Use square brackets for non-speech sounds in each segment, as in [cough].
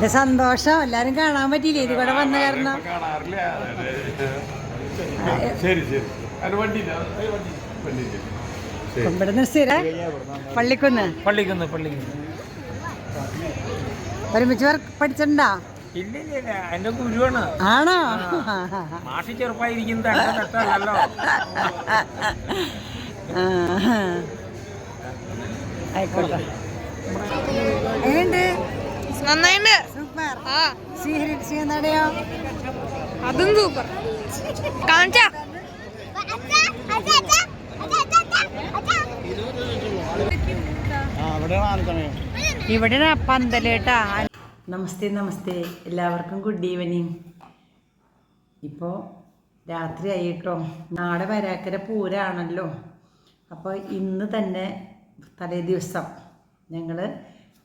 എന്റെ സന്തോഷം? എല്ലാരും കാണാൻ പറ്റിയില്ലേ? ഇത് കൂടെ വന്ന കാരണം. ഇപ്പൊ ശരി ശരി. അത് വണ്ടി വണ്ടി വണ്ടി ശരി. ഇവിടുന്ന് സ്ഥിരം പള്ളിക്കുന്ന്. പള്ളിക്കുന്ന് പള്ളിക്കുന്ന്. ഒരുമിച്ച് പഠിച്ചിട്ടുണ്ടോ? എന്റെ ഗുരുവാണ്. ആണോ? മാഷി. ആയിക്കോട്ടെ. എങ്ങനെയുണ്ട്? നന്നായിണ്ട്. സൂപ്പർ. ആ. ശ്രീഹരി ശ്രീനാടയോ അതും സൂപ്പർ. കാണിച്ചാ. ഇവിടെ പന്തലേട്ടാ. നമസ്തേ നമസ്തേ. എല്ലാവർക്കും ഗുഡ് ഈവനിങ് ഇപ്പോൾ രാത്രി ആയിട്ടോ. നാളെ വരാക്കര പൂരാണല്ലോ. അപ്പോൾ ഇന്ന് തന്നെ തലേ ദിവസം ഞങ്ങൾ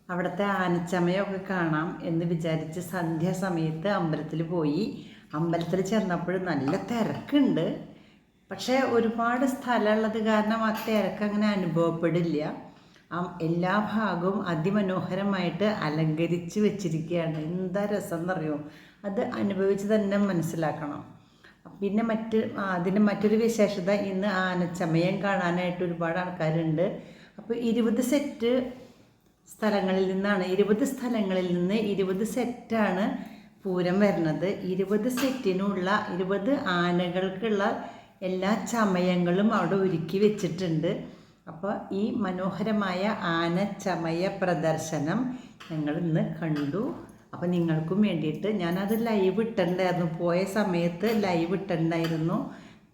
അവിടുത്തെ ആനച്ചമയൊക്കെ കാണാം എന്ന് വിചാരിച്ച് സന്ധ്യാസമയത്ത് അമ്പലത്തിൽ പോയി. അമ്പലത്തിൽ ചെന്നപ്പോൾ നല്ല തിരക്കുണ്ട്. പക്ഷേ ഒരുപാട് സ്ഥലമുള്ളത് കാരണം ആ തിരക്ക് അങ്ങനെ അനുഭവപ്പെടില്ല. എല്ലാ ഭാഗവും അതിമനോഹരമായിട്ട് അലങ്കരിച്ച് വെച്ചിരിക്കുകയാണ്. എന്താ രസം എന്നറിയോ അത് അനുഭവിച്ച് തന്നെ മനസ്സിലാക്കണം. പിന്നെ മറ്റ് അതിന്റെ മറ്റൊരു വിശേഷത ഇന്ന് ആനച്ചമയം കാണാനായിട്ട് ഒരുപാട് ആൾക്കാരുണ്ട്. അപ്പോൾ ഇരുപത് സെറ്റ് സ്ഥലങ്ങളിൽ നിന്നാണ് ഇരുപത് സ്ഥലങ്ങളിൽ നിന്ന് ഇരുപത് സെറ്റാണ് പൂരം വരുന്നത്. ഇരുപത് സെറ്റിനുള്ള ഇരുപത് ആനകൾക്കുള്ള എല്ലാ ചമയങ്ങളും അവിടെ ഒരുക്കി വെച്ചിട്ടുണ്ട്. അപ്പോൾ ഈ മനോഹരമായ ആന ചമയ പ്രദർശനം ഞങ്ങൾ ഇന്ന് കണ്ടു. അപ്പോൾ നിങ്ങൾക്കും വേണ്ടിയിട്ട് ഞാനത് ലൈവ് ഇട്ടുണ്ടായിരുന്നു പോയ സമയത്ത് ലൈവ് ഇട്ടുണ്ടായിരുന്നു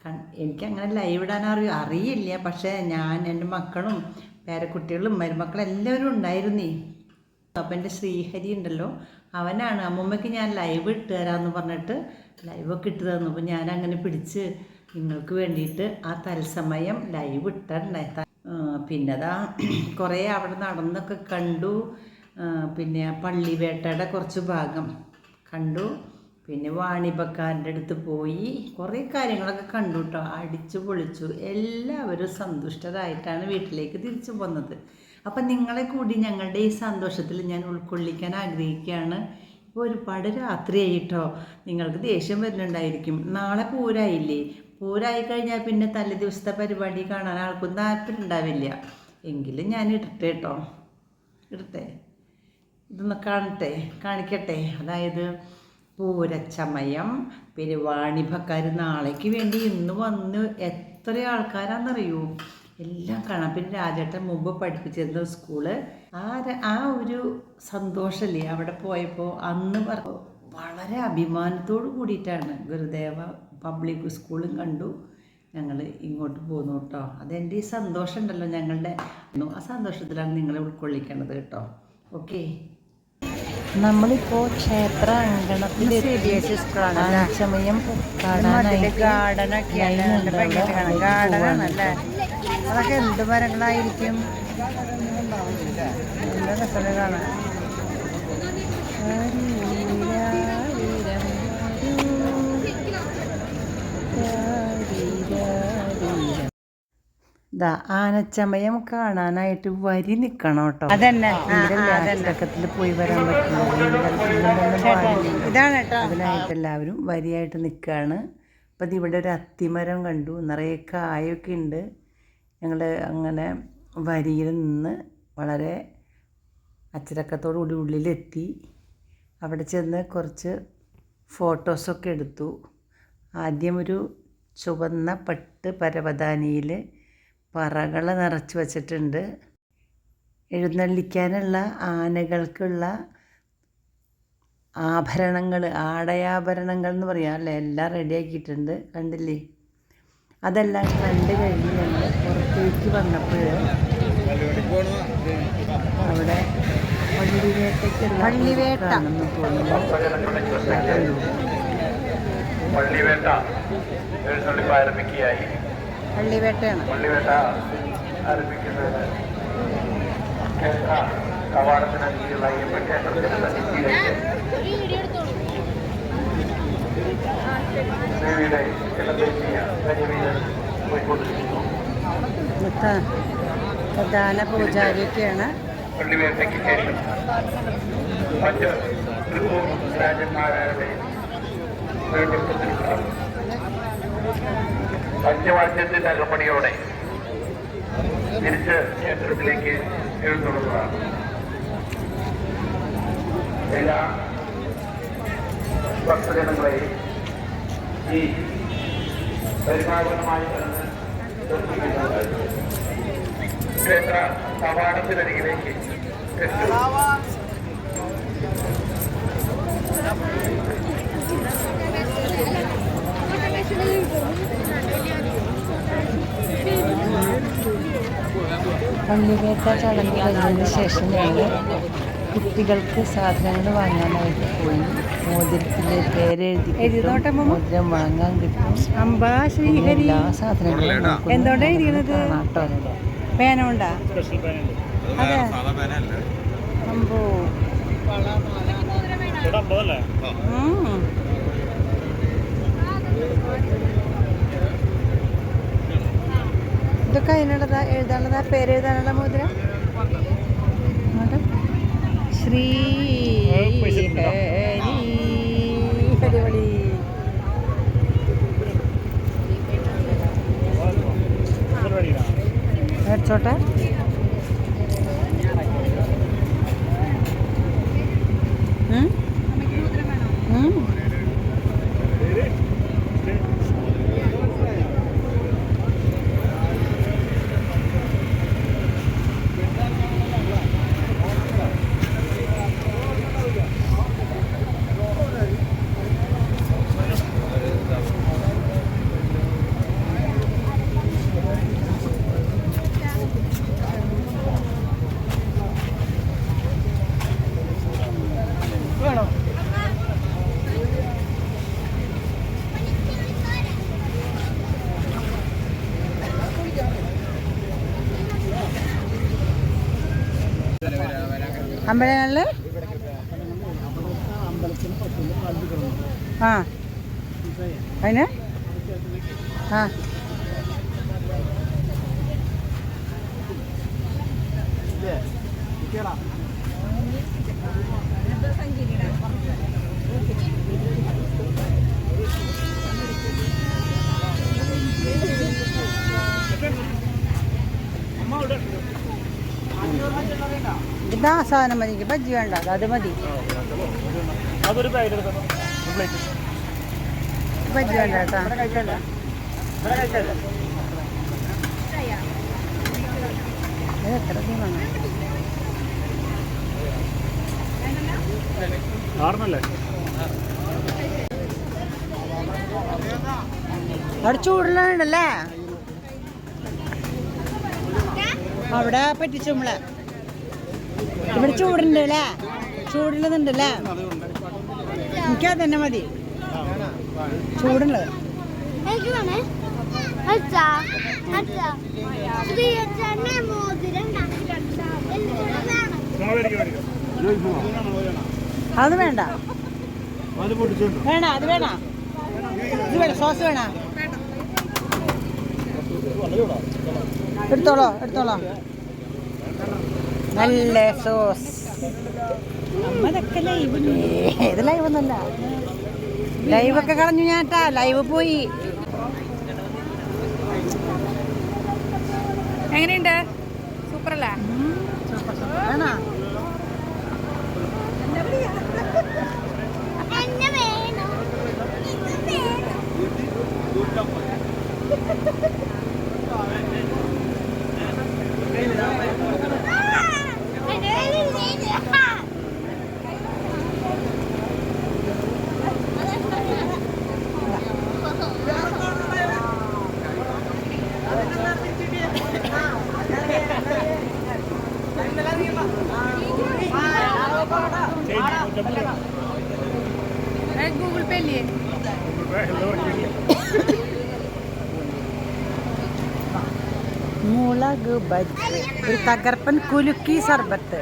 എനിക്ക് എനിക്കങ്ങനെ ലൈവ് ഇടാൻ അറിയ അറിയില്ല. പക്ഷേ ഞാൻ എന്റെ മക്കളും പേരക്കുട്ടികളും മരുമക്കളും എല്ലാവരും ഉണ്ടായിരുന്നേ. അപ്പം എന്റെ ശ്രീഹരി ഉണ്ടല്ലോ അവനാണ്. അമ്മമ്മയ്ക്ക് ഞാൻ ലൈവ് ഇട്ട് തരാമെന്ന് പറഞ്ഞിട്ട് ലൈവൊക്കെ ഇട്ട് തന്നു. അപ്പോൾ ഞാൻ അങ്ങനെ പിടിച്ച് നിങ്ങൾക്ക് വേണ്ടിയിട്ട് ആ തത്സമയം ലൈവ് ഇട്ടിട്ടുണ്ടായി. പിന്നെ അതാ [clears throat] കുറേ അവിടെ നടന്നൊക്കെ കണ്ടു. പിന്നെ പള്ളിവേട്ടയുടെ കുറച്ച് ഭാഗം കണ്ടു. പിന്നെ വാണിപക്കാരന്റെ അടുത്ത് പോയി കുറേ കാര്യങ്ങളൊക്കെ കണ്ടു കേട്ടോ അടിച്ചു പൊളിച്ചു. എല്ലാവരും സന്തുഷ്ടരായിട്ടാണ് വീട്ടിലേക്ക് തിരിച്ചു പോന്നത് അപ്പം നിങ്ങളെ കൂടി ഞങ്ങളുടെ ഈ സന്തോഷത്തിൽ ഞാൻ ഉൾക്കൊള്ളിക്കാൻ ആഗ്രഹിക്കുകയാണ്. ഇപ്പോൾ ഒരുപാട് രാത്രിയായിട്ടോ നിങ്ങൾക്ക് ദേഷ്യം വരുന്നുണ്ടായിരിക്കും. നാളെ പൂരായില്ലേ? പൂരായി കഴിഞ്ഞാൽ പിന്നെ തലേ ദിവസത്തെ പരിപാടി കാണാൻ ആൾക്കും താല്പര്യം ഉണ്ടാവില്ല. എങ്കിലും ഞാൻ ഇടട്ടെ കേട്ടോ ഇടട്ടെ. ഇതൊന്ന് കാണട്ടെ. കാണിക്കട്ടെ. അതായത് പൂരച്ചമയം പിന്നെ വാണിഭക്കാർ നാളേക്ക് വേണ്ടി ഇന്ന് വന്ന് എത്ര ആൾക്കാരാണെന്നറിയൂ? എല്ലാം കാണാം. പിന്നെ രാജേട്ടൻ മുമ്പ് പഠിപ്പിച്ചിരുന്ന സ്കൂൾ ആ ആ ഒരു സന്തോഷമല്ലേ അവിടെ പോയപ്പോൾ അന്ന് വളരെ അഭിമാനത്തോട് കൂടിയിട്ടാണ്. ഗുരുദേവ പബ്ലിക് സ്കൂളും കണ്ടു. ഞങ്ങൾ ഇങ്ങോട്ട് പോന്നു കേട്ടോ. അതെന്റെ ഈ സന്തോഷമുണ്ടല്ലോ ഞങ്ങളുടെ. ആ സന്തോഷത്തിലാണ് നിങ്ങളെ ഉൾക്കൊള്ളിക്കേണ്ടത് കേട്ടോ. ഓക്കെ. നമ്മളിപ്പോൾ ക്ഷേത്ര അങ്കണത്തിൽ സമയം ഗാർഡനൊക്കെ അതൊക്കെ എന്ത് മരങ്ങളായിരിക്കും? നല്ല കാണാൻ? ദാ ആനച്ചമയം കാണാനായിട്ട് വരി നിൽക്കണം കേട്ടോ. അതന്നെ. പോയി വരാൻ പറ്റില്ല ഇതാണ് അതിനായിട്ട് എല്ലാവരും വരിയായിട്ട് നിൽക്കുകയാണ് അപ്പം ഇത് ഇവിടെ ഒരു അത്തിമരം കണ്ടു. നിറയെ കായൊക്കെ ഉണ്ട്. ഞങ്ങൾ അങ്ങനെ വരിയിൽ നിന്ന് വളരെ അച്ചടക്കത്തോടുകൂടി ഉള്ളിലെത്തി. അവിടെ ചെന്ന് കുറച്ച് ഫോട്ടോസൊക്കെ എടുത്തു. ആദ്യം ഒരു ചുവന്ന പട്ട് പരവതാനിയിൽ പറകൾ നിറച്ച് വച്ചിട്ടുണ്ട്. എഴുന്നള്ളിക്കാനുള്ള ആനകൾക്കുള്ള ആഭരണങ്ങൾ ആടയാഭരണങ്ങൾ എന്ന് പറയാം അല്ലേ? എല്ലാം റെഡിയാക്കിയിട്ടുണ്ട് കണ്ടില്ലേ? അതെല്ലാം കണ്ട് കഴിഞ്ഞ് ഞങ്ങൾ പുറത്തേക്ക് വന്നപ്പോൾ അവിടെ തോന്നുന്നു. കണ്ടു. പള്ളിവേട്ട. എഴുന്നള്ളിപ്പ് ആരംഭിക്കുകയായി. പള്ളിവേട്ടയാണ്. പള്ളിവേട്ട കവാടത്തിന് ദേവിയുടെ പോയിക്കൊണ്ടിരിക്കുന്നു. പ്രധാന പൂജാരിയൊക്കെയാണ്. പള്ളിവേട്ടയ്ക്ക് ശേഷം മറ്റ് രാജന്മാരുടെ നേതൃത്വത്തിൽ പഞ്ചവാദ്യത്തിന്റെ അകമ്പടിയോടെ തിരിച്ച് ക്ഷേത്രത്തിലേക്ക് എഴുന്നള്ളുന്നതാണ്. എല്ലാ ഭക്തജനങ്ങളെയും ഈ കടന്ന് ദർശിക്കുന്നത് ക്ഷേത്ര കവാടത്തിനരികിലേക്ക് എത്തും പള്ളികേറ്റ ചടങ്ങ് കഴിഞ്ഞതിന് ശേഷം ഞങ്ങൾ കുട്ടികൾക്ക് സാധനങ്ങൾ വാങ്ങാനായിട്ട് പോയി. മോതിരത്തിന്റെ പേരെഴുതി മോതിരം വാങ്ങാൻ കിട്ടും. അമ്പാ ശ്രീഹരി. എല്ലാ സാധനങ്ങളും എന്തുകൊണ്ടാ ഇരിക്കുന്നത് പേന ഉണ്ടാ പേനുണ്ടാ അതെ. അമ്പോ. ഉം. ഇതൊക്കെ അതിനുള്ളതാ എഴുതാനുള്ളതാ പേര് എഴുതാനുള്ള മുദ്ര. ശ്രീ ഹരിവളി മേടിച്ചോട്ടെ ഉം? ഉം. അമ്പലങ്ങളിൽ ആ. അതിന്? ആ. ഇതാ സാധനം മതി. എനിക്ക് ബജ്ജി വേണ്ട. അത് മതി. ബജ്ജി വേണ്ട കേട്ടോ. ഇത് എത്ര തീമാണ് അവിടെ ചൂടുള്ളതുണ്ടല്ലേ അവിടെ പറ്റിച്ചു നമ്മളെ. ഇവിടെ ചൂടുണ്ട് അല്ലേ ചൂടുള്ളതുണ്ട് അല്ലേ എനിക്കത് തന്നെ മതി. ചൂടുള്ളത്. അത് വേണ്ട. വേണ അത് വേണ ഇത് വേണം സോസ് വേണ എടുത്തോളോ എടുത്തോളോ. നല്ല സോസ് ഏത് ലൈവ് ഒന്നല്ല. ലൈവൊക്കെ കളഞ്ഞു ഞാട്ടാ ലൈവ് പോയി. എങ്ങനെയുണ്ട്? സൂപ്പർ അല്ലേ വേണ എന്നെ വേണം ഇത് വേണം ഗൂഗിൾ പേ ഇല്ലേ മുളക് ബജ്ജി ഒരു തകർപ്പൻ കുലുക്കി സർബത്ത്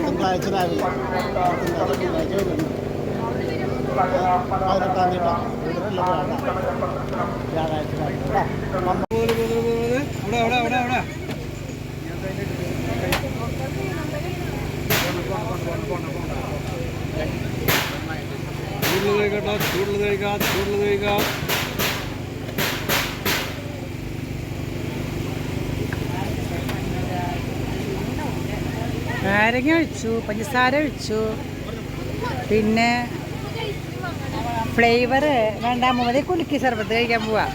തിങ്കളാഴ്ച രാവിലെ തിങ്കളാഴ്ച വരും നാരങ്ങ ഒഴിച്ചു പഞ്ചസാര ഒഴിച്ചു പിന്നെ ഫ്ലേവർ രണ്ടാമത് കുലുക്കി സർബത്ത് കഴിക്കാൻ പോവാ.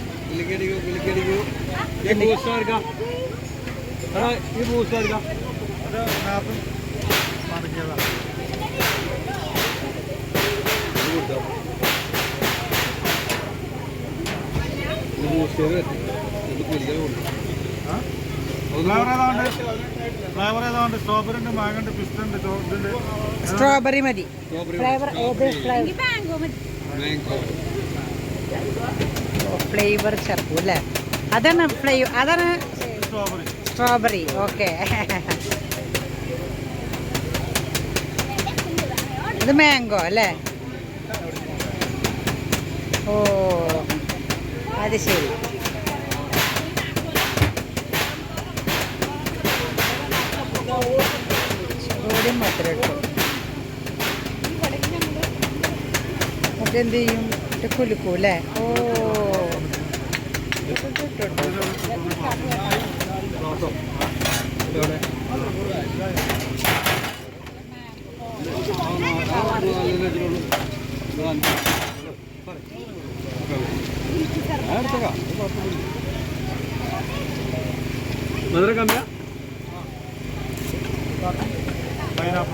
സ്ട്രോബെറി മതി. ഫ്ലേവർ ഏത് ഫ്ലേവർ ചേർക്കും അല്ലേ? അതാണ് ഫ്ലേവർ അതാണ് സ്ട്രോബെറി സ്ട്രോബെറി. ഓക്കെ. ഇത് മാംഗോ അല്ലേ? ഓ അത് ശരി. ചൂടും മാത്രം എന്ത് ചെയ്യും ഇത് കുലുക്കും അല്ലേ ഓ മധുരം കമ്മിയാ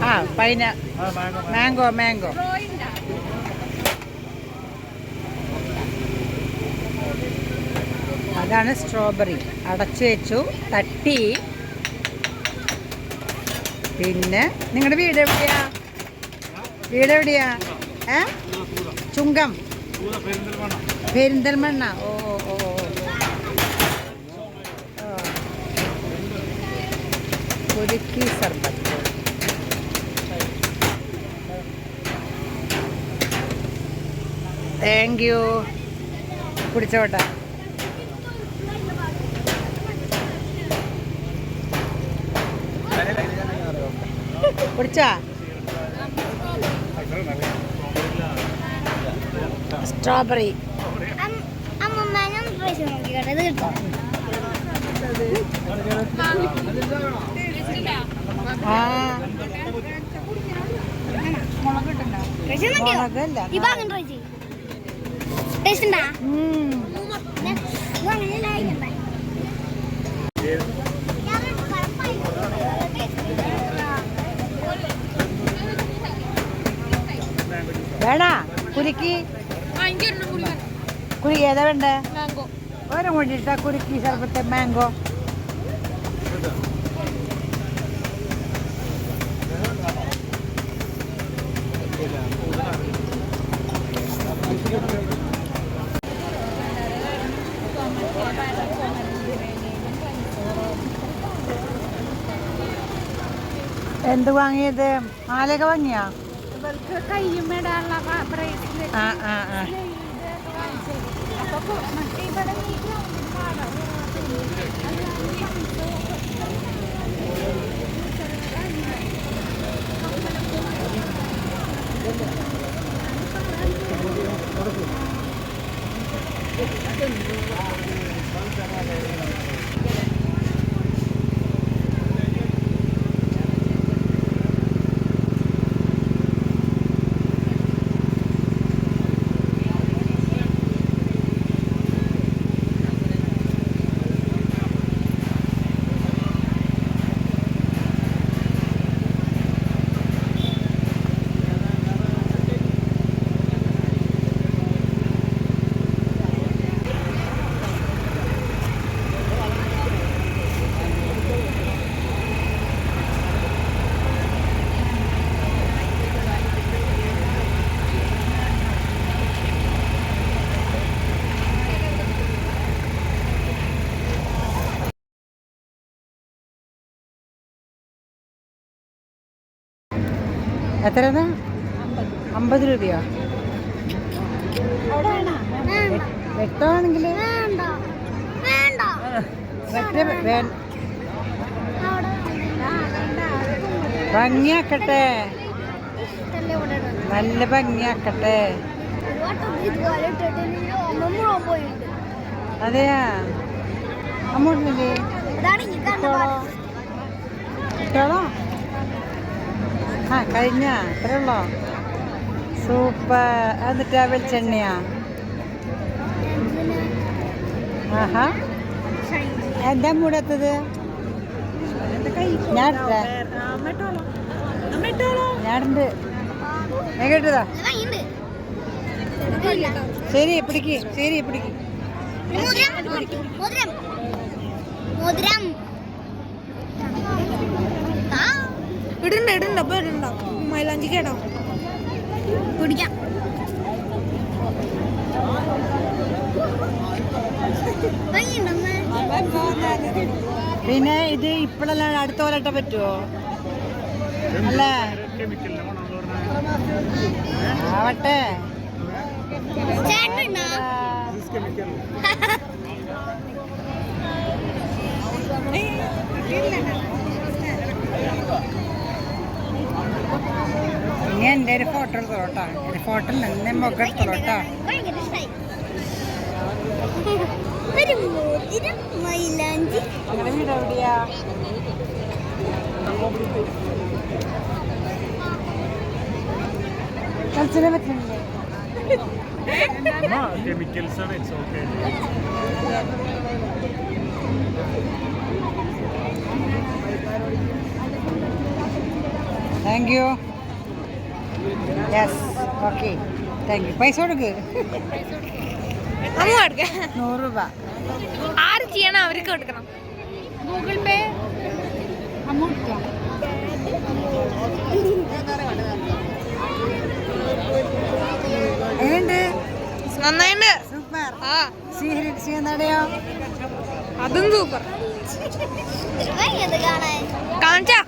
ആ പൈന മാംഗോ മാംഗോ. അതാണ് സ്ട്രോബെറി. അടച്ചു വെച്ചു തട്ടി. പിന്നെ നിങ്ങളുടെ വീട് എവിടെയാ? വീട് എവിടെയാ? ഏ? ചുങ്കം. പെരിന്തൽമണ്ണ. ഓ ഓ. കുലുക്കി സർബത്ത്. Thank you. കുടിച്ചോട്ടെ കുടിച്ചാ സ്ട്രോബെറി അമ്മമ്മേനും പൈസ നോക്കിക്കോട്ടെ ഇത് കിട്ടും ആ പൈസ സ്ട്രോബെറി മുളകല്ല. ഇത് വേടാ കുരുക്കി? കുരി ഏതാ വേണ്ടേ? ഓരോ കൊണ്ടിട്ട കുരുക്കി സർബത്തെ മാംഗോ. എന്ത് വാങ്ങിയത്? മാലയൊക്കെ വാങ്ങിയാ? ഇവർക്ക് കയ്യുമിടാനുള്ള ബ്രേസ്ലെറ്റ് ആ ആ ആ. അപ്പൊ ഇവിടെ എത്രയാണ് അമ്പത് രൂപയോ? വെട്ടമാണെങ്കിൽ ഭംഗിയാക്കട്ടെ. നല്ല ഭംഗിയാക്കട്ടെ. അതെയാ? അമ്മോട്ടില്ലേ ഇട്ടോളോ. ആ കഴിഞ്ഞ. അത്രേ ഉള്ളോ? സൂപ്പർ. എന്നിട്ടാ വെളിച്ചെണ്ണയാ? ആഹാ. എന്താ മൂടത്തത് ഞാൻ. ഞാനുണ്ട് ഞാൻ കേട്ടതാ. ശരി പിടിക്ക്. ശരി പിടിക്ക്. മോതിരം മോതിരം മോതിരം ആ, ഇടണ്ട ഇടണ്ട. ഇപ്പൊ ഇടണ്ട. മൈലാഞ്ചി കേട്ടോ പിടിക്കാം ഭംഗിയുണ്ടമ്മേ പിന്നെ ഇത് ഇപ്പോഴല്ല അടുത്ത പോലട്ടെ പറ്റുമോ അല്ലേ? ആവട്ടെ. ചേട്ടനുണ്ടോ? ഇനി എന്റെ ഒരു ഫോട്ടോ എടുത്തോട്ടോ എന്റെ ഫോട്ടോ എന്നെ മുഖം എടുത്തോട്ടോ ഒരു okay thank you yes okay thank you പൈസ കൊടുക്ക്. നൂറ് രൂപ. ആര് ചെയ്യണം അവർക്ക് കൊടുക്കണം. Google Pay. എങ്ങനെയുണ്ട്? നന്നായിട്ട് സൂപ്പർ. ആ. സീഹരി ചെയ്യുന്നടയോ അതും സൂപ്പർ. കാണിച്ചാ.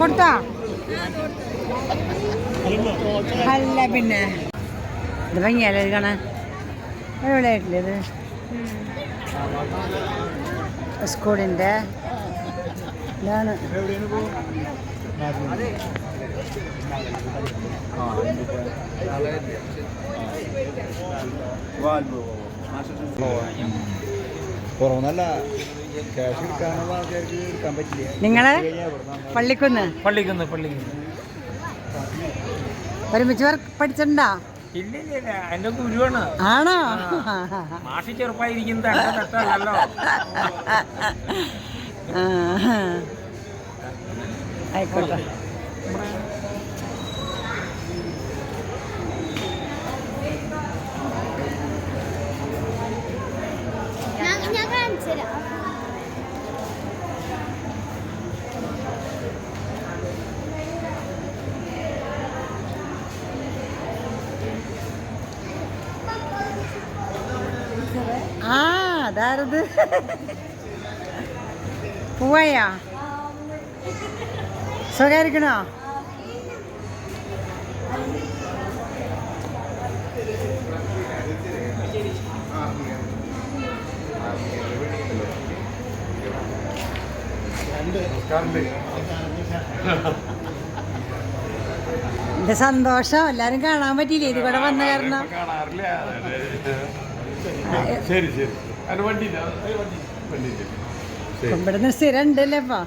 കൊടുത്താ? പിന്നെ. ഇത് ഭംഗിയല്ലേ ഇത് കാണാൻ? എവിടെയായിട്ടില്ലേ ഇത്? സ്കൂളിന്റെ ഇതാണ്. കൊറോണല്ല ക്യാഷ് എടുക്കാനുള്ള ആൾക്കാർക്ക് എടുക്കാൻ പറ്റില്ല. നിങ്ങൾ? പള്ളിക്കുന്ന്? പള്ളിക്കുന്ന് പള്ളിക്കുന്ന്. ഒരുമിച്ച് പഠിച്ചിട്ടുണ്ടോ? എന്റെ ഗുരുവാണ്. ആണോ? മാഷി ചെറുപ്പായിരിക്കുന്നത് എന്റെ തെറ്റല്ലല്ലോ ആ. ആയിക്കോട്ടെ ഞാൻ ഞാൻ കാണിച്ചു തരാം ആ അതാരത്? പൂവയാ സുഖായിരിക്കണോ എന്റെ സന്തോഷം? എല്ലാരും കാണാൻ പറ്റിയില്ലേ? ഇത് കൂടെ വന്ന കാരണം. ശരി ശരി. ഇവിടുന്ന് സ്ഥിരം ഉണ്ടല്ലേ ഇപ്പൊ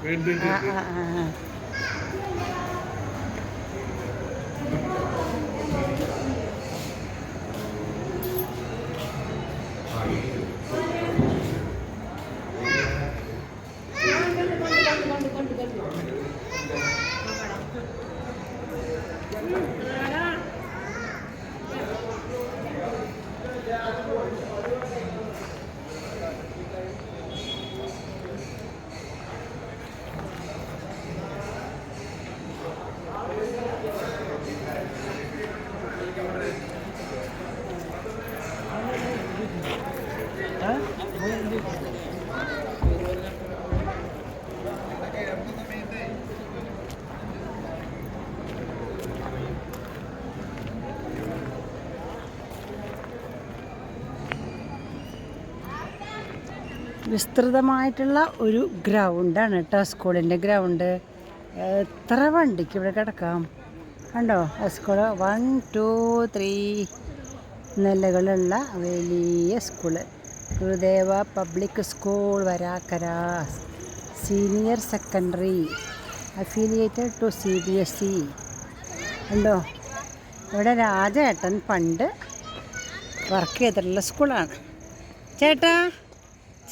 വിസ്തൃതമായിട്ടുള്ള ഒരു ഗ്രൗണ്ടാണ് കേട്ടോ സ്കൂളിന്റെ ഗ്രൗണ്ട്. എത്ര വണ്ടിക്ക് ഇവിടെ കിടക്കാം? കണ്ടോ? സ്കൂൾ വൺ ടു ത്രീ നിലകളുള്ള വലിയ school. Gurudeva public school Varakkara senior secondary affiliated to C B S E. ഉണ്ടോ ഇവിടെ രാജേട്ടൻ പണ്ട് വർക്ക് ചെയ്തിട്ടുള്ള സ്കൂളാണ്. ചേട്ടാ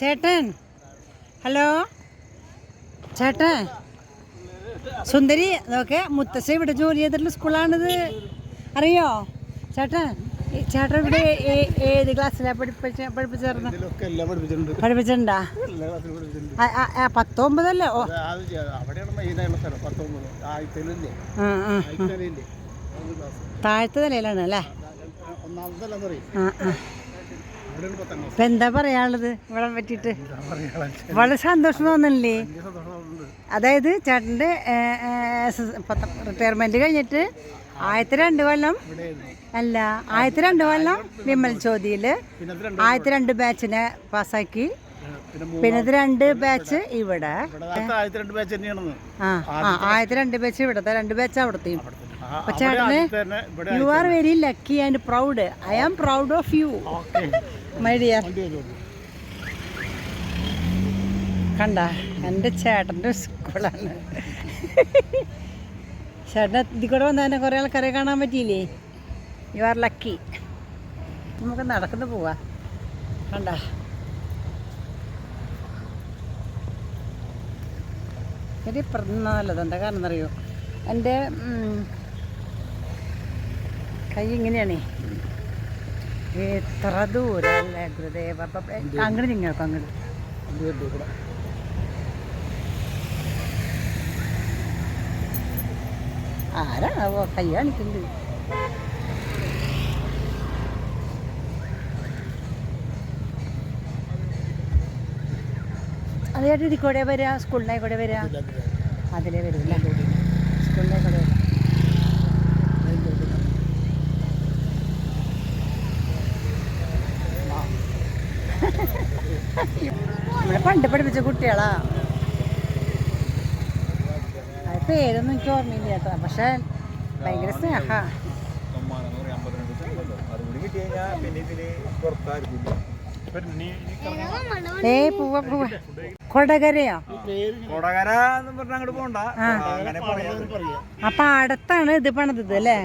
ചേട്ടൻ. ഹലോ? ചേട്ടൻ. സുന്ദരി അതൊക്കെ മുത്തശ്ശ ഇവിടെ ജോലി ചെയ്തിട്ടുള്ള സ്കൂളാണിത്. അറിയോ? ചേട്ടൻ ഈ ചേട്ടൻ ഇവിടെ ഏത് ക്ലാസ്സിലാണ് പഠിപ്പിച്ച എല്ലാം പഠിപ്പിച്ചിട്ടുണ്ട്. ക്ലാസ്സിലും പത്തൊമ്പതല്ലേ? ഓ. താഴത്തെ നിലയിലാണ് അല്ലേ? ഒന്നാമത്തെ ഇപ്പം എന്താ പറയാനുള്ളത്? ഇവിടെ പറ്റിയിട്ട്. വളരെ സന്തോഷം സന്തോഷമുണ്ട് അതായത് ചേട്ടന്റെ റിട്ടയർമെന്റ് കഴിഞ്ഞിട്ട് ആയിരത്തി രണ്ട് കൊല്ലം അല്ല ആയിരത്തി രണ്ട് കൊല്ലം വിമൽ ചോദ്യയിൽ ആയിരത്തി രണ്ട് ബാച്ചിനെ പാസ്സാക്കി. പിന്നെ രണ്ട് ബാച്ച് ഇവിടെ. ആയിരത്തി രണ്ട് ബാച്ച് ഇവിടത്തെ രണ്ട് batch അവിടത്തെയും. You are very lucky and proud I am proud of you my dear വണ്ടി വരുള്ളൂ കണ്ട എന്റെ ചേട്ടന്റെ സ്കൂളാണ്. ചേട്ടൻ ഇതിൽ കൂടെ വന്നതിനെ കുറേ ആൾക്കാരെ കാണാൻ പറ്റിയില്ലേ? യു ആർ ലക്കി നമുക്ക് നടക്കുന്നു പോവാ. കണ്ട. ഒരു പറഞ്ഞ നല്ലത് എന്താ കാരണം എന്നറിയോ എന്റെ ഉം, കൈ ഇങ്ങനെയാണേ. എത്ര ദൂരമല്ലേ ഗുരുദേവ? അങ്ങനെ അങ്ങോട്ട് നിങ്ങൾക്കും അങ്ങോട്ട് ആരാണോ വരുള്ളൂ ഇവിടെ. ആരാണാവോ കൈ കാണിക്കുന്നത് അതേട്ട് ഇതിൽ കൂടെ വരിക സ്കൂളിനെ കൂടെ വരിക അതിലേ വരില്ല സ്കൂളിനെ കൂടെ വരിക നമ്മളെ പണ്ട് പഠിപ്പിച്ച കുട്ടികളാ. അത് പേരൊന്നും എനിക്ക് ഓർമ്മയില്ല കേട്ടോ. പക്ഷെ ഭയങ്കര സ്നേഹ. ഏ പൂവ പൂവ. കൊടകരയോ? കൊടകര എന്ന് പറഞ്ഞ അങ്ങോട്ട് പോണ്ട. ആ. പാടത്താണ് ഇത് പണിതത് അല്ലേ?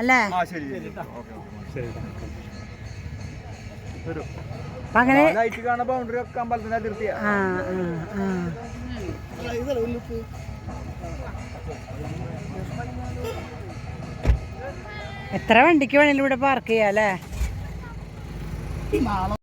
അല്ലേ? ആ ശരി ശരി. അപ്പൊ അങ്ങനെ ആ എത്ര വണ്ടിക്ക് വേണേലും ഇവിടെ പാർക്ക് ചെയ്യാം അല്ലേ?